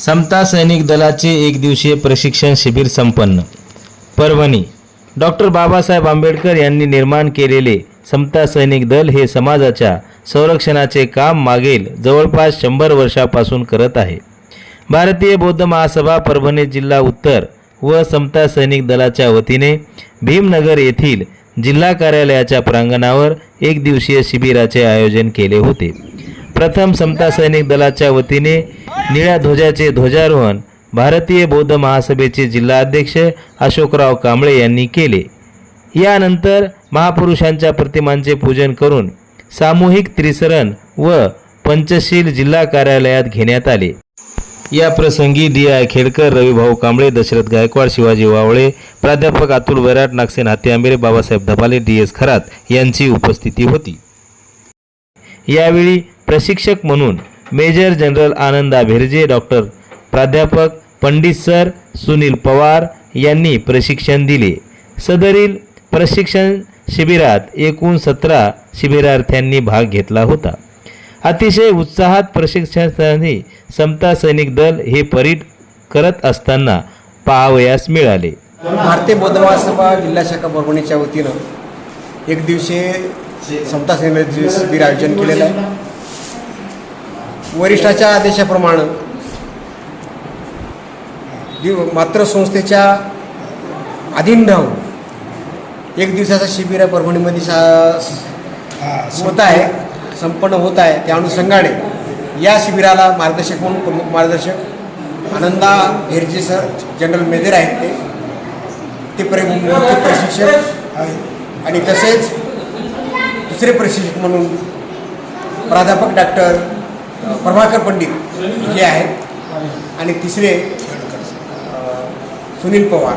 समता सैनिक दलाचे एक दिवसीय प्रशिक्षण शिबिर संपन्न. परभणी डॉक्टर बाबासाहेब आंबेडकर यांनी निर्माण केलेले समता सैनिक दल हे समाजाच्या संरक्षणाचे काम मागील जवळपास शंभर वर्षापासून करत आहे. भारतीय बौद्ध महासभा परभणी जिल्हा उत्तर व समता सैनिक दलाच्या वतीने भीमनगर येथील जिल्हा कार्यालयाच्या प्रांगणावर एक दिवसीय शिबिराचे आयोजन केले होते. प्रथम समता सैनिक दलाच्या वतीने निळ्या ध्वजाचे ध्वजारोहण भारतीय बौद्ध महासभेचे जिल्हाध्यक्ष अशोकराव कांबळे यांनी केले. यानंतर महापुरुषांच्या प्रतिमांचे पूजन करून सामूहिक त्रिसरण व पंचशील जिल्हा कार्यालयात घेण्यात आले. या प्रसंगी डी आय खेडकर रविभाऊ कांबळे दशरथ गायकवाड शिवाजी वावळे प्राध्यापक अतुल वैराट नागसेन हाती आंबेरे बाबासाहेब धपाले डी एस खरात यांची उपस्थिती होती. यावेळी प्रशिक्षक म्हणून major general Ananda Bhirje doctor प्राध्यापक पंडित सर सुनील पवार यांनी प्रशिक्षण दिले. सदरील प्रशिक्षण शिबिरात एकूण सतरा शिबिरार्थ्यांनी भाग घेतला होता. अतिशय उत्साहात प्रशिक्षणार्थ्यांनी समता सैनिक दल हे परीट करत असताना पाहावयास मिळाले. भारतीय बौद्ध महासभा जिल्हा शाखा परभणीच्या वतीनं एक दिवशी समता सैनिक शिबिर आयोजन केलेलं आहे. वरिष्ठाच्या आदेशाप्रमाणे दिव मात्र संस्थेच्या अधीन राहून एक दिवसाचा शिबिर आहे परभणीमध्ये सा होत आहे संपन्न होत आहे. त्या अनुषंगाने या शिबिराला मार्गदर्शक म्हणून प्रमुख मार्गदर्शक Ananda Herje sir general major आहेत ते. ते प्र मुख्य प्रशिक्षक आणि तसेच दुसरे प्रशिक्षक म्हणून प्राध्यापक डॉक्टर प्रभाकर पंडित हे आहेत. आणि तिसरे सुनील पवार.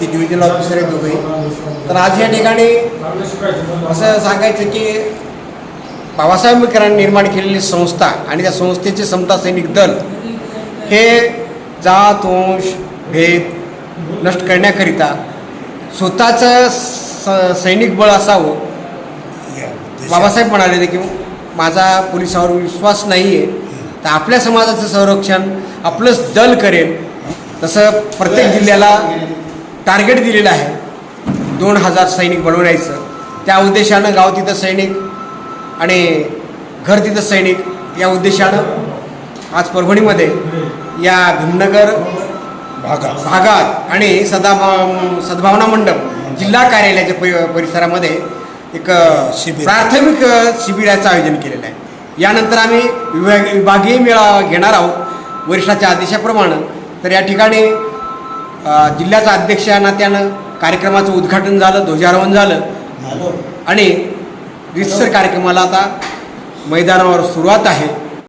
ते डिव्हिजनल ऑफिसर आहेत दोघे तर आज या ठिकाणी असं सांगायचं की बाबासाहेब आंबेडकरांनी निर्माण केलेली संस्था आणि त्या संस्थेचे समता सैनिक दल हे जात वंश भेद नष्ट करण्याकरिता स्वतःचं स सैनिक बळ असावं. बाबासाहेब म्हणाले की माझा पोलिसावर विश्वास नाही आहे तर आपल्या समाजाचं संरक्षण आपलंच दल करेल. तसं प्रत्येक जिल्ह्याला टार्गेट दिलेलं आहे. दोन हजार सैनिक बनवण्याचं. त्या उद्देशानं गाव तिथं सैनिक आणि घर तिथं सैनिक या उद्देशानं आज परभणीमध्ये या भीमनगर भागात. भागात आणि सदा सद्भावना मंडप जिल्हा कार्यालयाच्या परि परिसरामध्ये एक शिबिर. प्राथमिक शिबिराचं आयोजन केलेलं आहे. यानंतर आम्ही विभाग विभागीय मेळावा घेणार आहोत वरिष्ठाच्या आदेशाप्रमाणे. तर या ठिकाणी जिल्ह्याचा अध्यक्ष या नात्यानं कार्यक्रमाचं उद्घाटन झालं ध्वजारोहण झालं. आणि रितसर कार्यक्रमाला आता मैदानावर सुरुवात आहे.